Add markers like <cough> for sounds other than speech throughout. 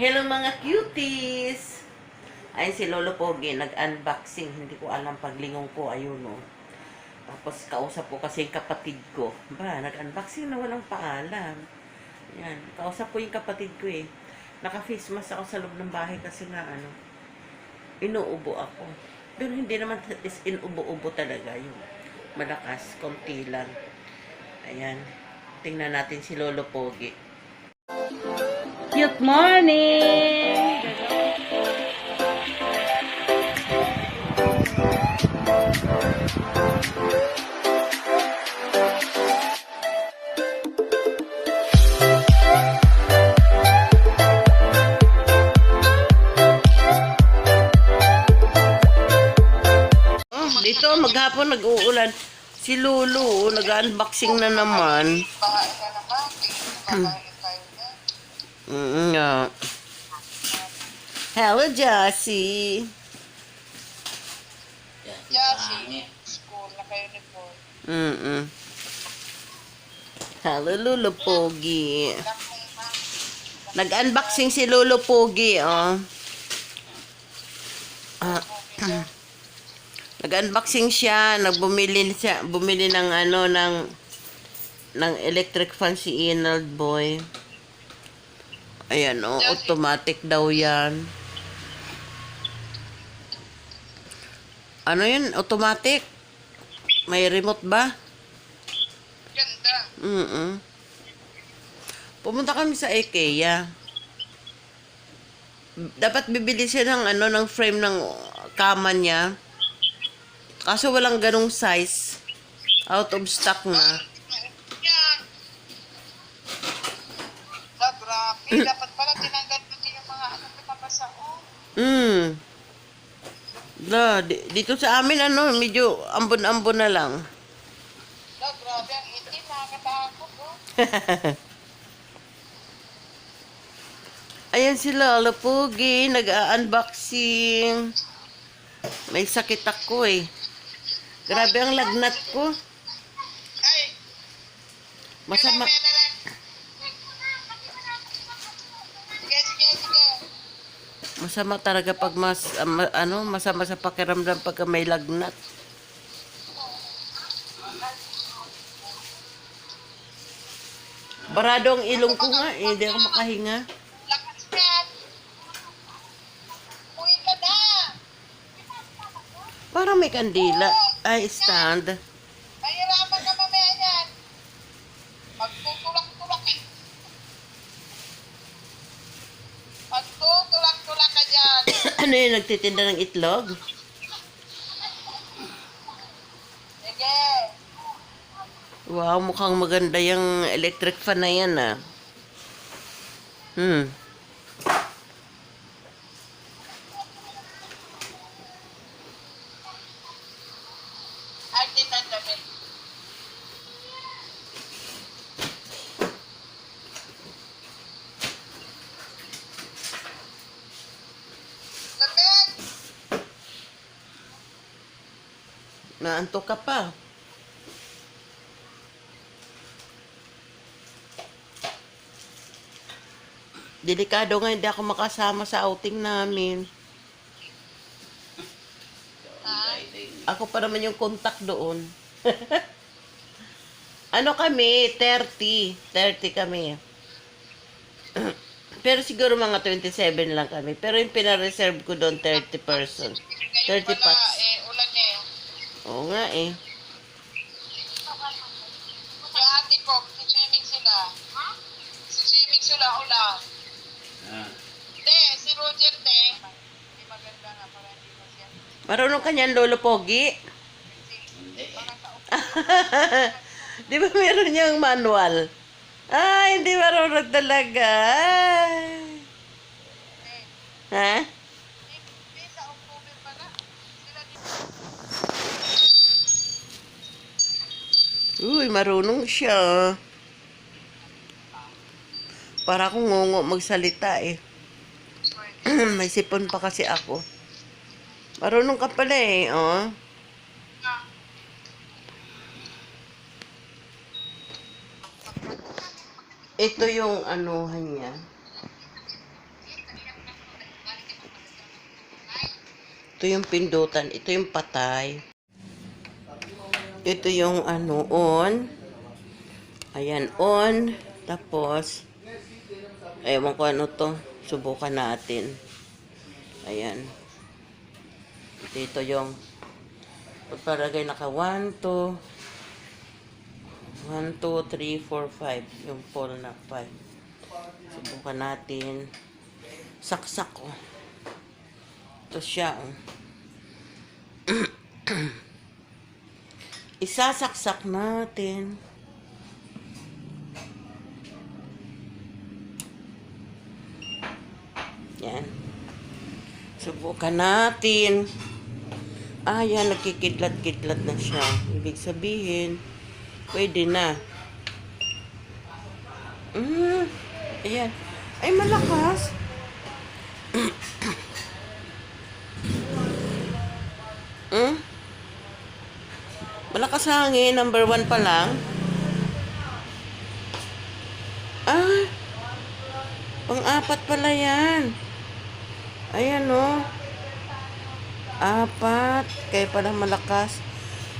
Hello mga cuties! Ayun si Lolo Pogi, nag-unboxing. Hindi ko alam paglingon ko, ayun o. Tapos kausap ko kasi yung kapatid ko. Ba, nag-unboxing na walang paalam. Yan, kausap ko yung kapatid ko eh. Naka-face mask ako sa loob ng bahay kasi nga ano, inuubo ako. Pero hindi naman is inubo-ubo talaga yung malakas, konti lang. Ayan, tingnan natin si Lolo Pogi. Good morning! Oh, dito maghapon nag-uulan. Si Lulu, nag-unboxing na naman. Bahay ka naman, bahay tayo na. Mm, nga. Hello, Jassy. Yasi, school, naka-uniform. Mm-mm. Hello, Lolo Pogi. Nag-unboxing si Lolo Pogi, oh. Ah, Nag-unboxing siya, nagbumili siya, bumili ng ano ng ng electric fan si Inald Boy. Ayan, oh, automatic daw 'yan. Ano 'yun? Automatic? May remote ba? Ganda. Mm Pumunta kami sa IKEA. Dapat bibili siya ng ano ng frame ng kama niya. Kaso walang ganong size. Out of stock na. Yan. Na, grabe. Dapat pala tinanggal mo din yung mga ano pinabasa. Oh, Mm. La, di- dito sa amin ano, medyo ambon-ambon na lang. na, grabe. Ang itim, nakakatakot. Oh. <laughs> Ayan si Lolo Pugi, nag-unboxing. May sakit ako eh. Grabe ang lagnat ko. Ay, Masama. kailan na lang. Sige, sige, sige. Masama talaga pag mas ma- ano, masama sa pakiramdam pagka may lagnat. Barado ang ilong ko nga, eh, hindi ako makahinga. Parang may kandila. Ay, stand. Mahirapan ka mamaya yan. Magtutulak-tulak. Magtutulak-tulak ka dyan. ano yun, nagtitinda ng itlog? Sige. Wow, mukhang maganda yung electric fan na yan ah. Hmm. Ay, tinandamin. Naantok ka pa. Delikado nga hindi ako makasama sa outing namin. Ako pa naman yung contact doon. <laughs> ano kami? 30. 30 kami. <clears throat> Pero siguro mga 27 lang kami. Pero yung pinareserve ko doon, 30 person. 30 Ngayon pala, packs. Oo nga eh. Yung ate ko, siswimming sila. Siswimming sila, ulan. Te, si Roger, te. Hindi maganda nga, para hindi mo siya. Marunong ka niyan, Lolo Pogi? Sa <laughs> Di ba meron niyang manual? Ay, hindi marunong talaga. Ay. Ha? Uy, marunong siya. Para akong ngongo magsalita eh. <clears throat> May sipon pa kasi ako. Marunong ka pala eh, oh. Ito yung anuhan niya. Ito yung pindutan. Ito yung patay. Ito yung ano, on. Ayan, on. Tapos, ewan ko ano to. Subukan natin. Ayan. Dito yung pagparagay naka 1, 2, 1, 2, 3, 4, 5. Yung pole na 5. Subukan natin. Saksak, oh. Ito siya, oh. <clears throat> Isasaksak natin. Yan. Subukan natin. Ah, yan. Nagkikidlat-kidlat na siya. Ibig sabihin, pwede na. Mm, ayan. Ay, malakas. Malakas hangin. Number one pa lang. Ah, pang-apat pala yan. Ayan, oh. Apat. Kaya pala malakas.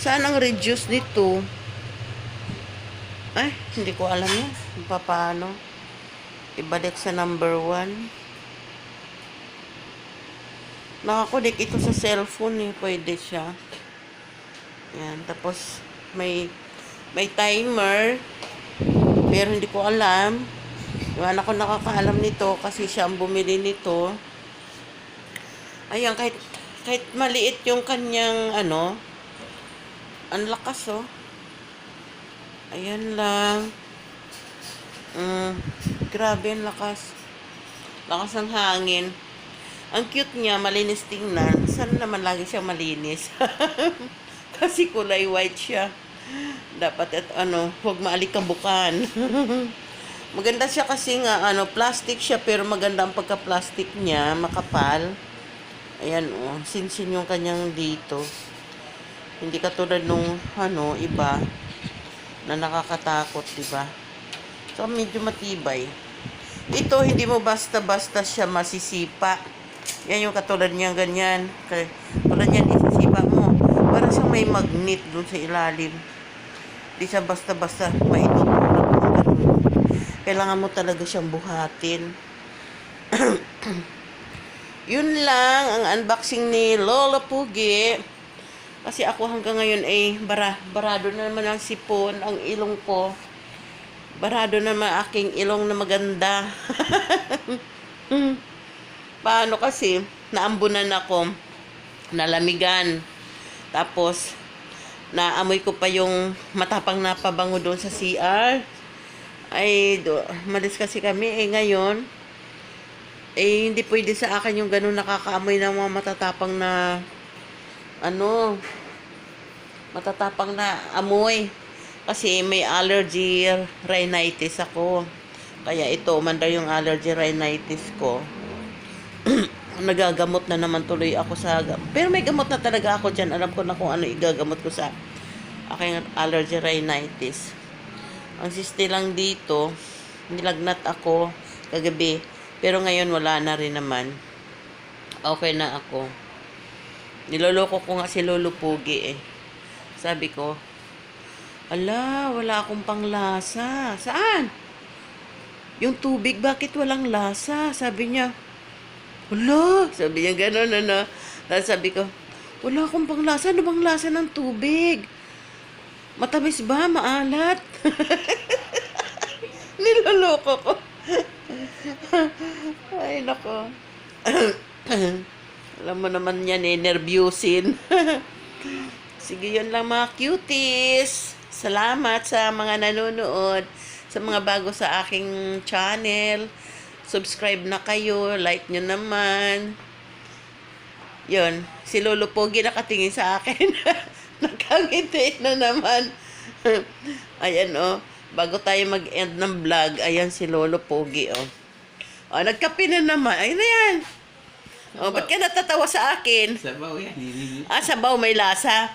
Saan ang reduce nito? Ay, hindi ko alam yan. Paano. Ibalik sa number one. Nakakunik ito sa cellphone eh. Pwede siya. Yan. Tapos, may may timer. Pero hindi ko alam. Yung anak ko nakakaalam nito kasi siya ang bumili nito. Ayan, kahit, kahit maliit yung kanyang, ano, ang lakas, oh. Ayan lang. Mm, grabe ang lakas. Lakas ng hangin. Ang cute niya, malinis tingnan. Sana naman lagi siya malinis. <laughs> Kasi kulay white siya. Dapat at ano, huwag maalikabukan. <laughs> maganda siya kasi nga, ano, plastic siya pero maganda ang pagka-plastic niya, makapal. Ayan, oh, sinsin yung kanyang dito. Hindi katulad nung, ano, iba na nakakatakot, di ba? So, medyo matibay. Ito, hindi mo basta-basta siya masisipa. Yan yung katulad niya ganyan. Kaya, Tulad yan, isisipa mo. Para sa may magnet dun sa ilalim. Di siya basta-basta ganun. Kailangan mo talaga siyang buhatin. <clears throat> Yun lang ang unboxing ni Lola Pugi. Kasi ako hanggang ngayon ay bara, barado na naman ang sipon, ang ilong ko. Barado na naman aking ilong na maganda. <laughs> Paano kasi, naambunan ako, nalamigan. Tapos, naamoy ko pa yung matapang na pabango doon sa CR. Ay, do, malis kasi kami. Eh, ngayon, eh, hindi pwede sa akin yung ganun nakakaamoy ng mga matatapang na, ano, matatapang na amoy. Kasi may allergy rhinitis ako. Kaya ito, umandar yung allergy rhinitis ko. <clears throat> Nagagamot na naman tuloy ako sa... Pero may gamot na talaga ako dyan. Alam ko na kung ano igagamot ko sa aking allergy rhinitis. Ang siste lang dito, nilagnat ako kagabi. Pero ngayon wala na rin naman. Okay na ako. Niloloko ko nga si Lolo Pugi eh. Sabi ko, Ala, wala akong panglasa. Saan? Yung tubig, bakit walang lasa? Sabi niya, wala. Sabi niya gano'n, ano. Tapos sabi ko, wala akong panglasa. Ano bang lasa ng tubig? Matamis ba? Maalat? <laughs> Niloloko ko. <laughs> Ay, nako. <clears throat> Alam mo naman yan eh, nervyusin. <laughs> Sige, yun lang mga cuties. Salamat sa mga nanonood, sa mga bago sa aking channel. Subscribe na kayo, like nyo naman. Yun, si Lolo Pogi nakatingin sa akin. <laughs> Nakangiti na naman. <laughs> ayan oh, bago tayo mag-end ng vlog, ayan si Lolo Pogi oh. Oh, nagkape na naman. Ayun na yan. Oh, ba't ka natatawa sa akin? Sabaw yan. Hindi. Ah, sabaw may lasa.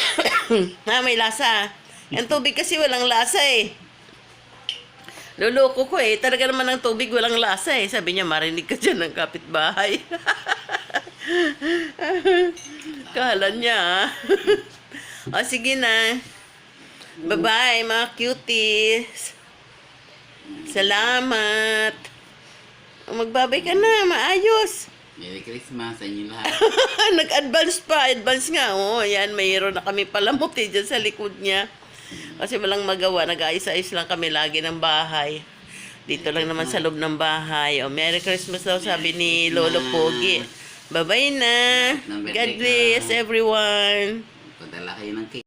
<coughs> ah, may lasa. Yung tubig kasi walang lasa eh. Luloko ko eh. Talaga naman ang tubig walang lasa eh. Sabi niya, marinig ka dyan ng kapitbahay. <laughs> Kala niya, ah. <laughs> o, sige na. Bye-bye, mga cuties. Salamat. O, magbabay ka na, maayos. Merry Christmas sa inyo lahat. <laughs> Nag-advance pa, advance nga. Oh, ayan, mayroon na kami palamuti dyan sa likod niya. Kasi walang magawa, nag-ayos-ayos lang kami lagi ng bahay. Dito lang naman sa loob ng bahay. Oh, Merry Christmas daw sabi ni Lolo Pogi. Bye-bye na. God bless everyone. Padala kayo ng cake.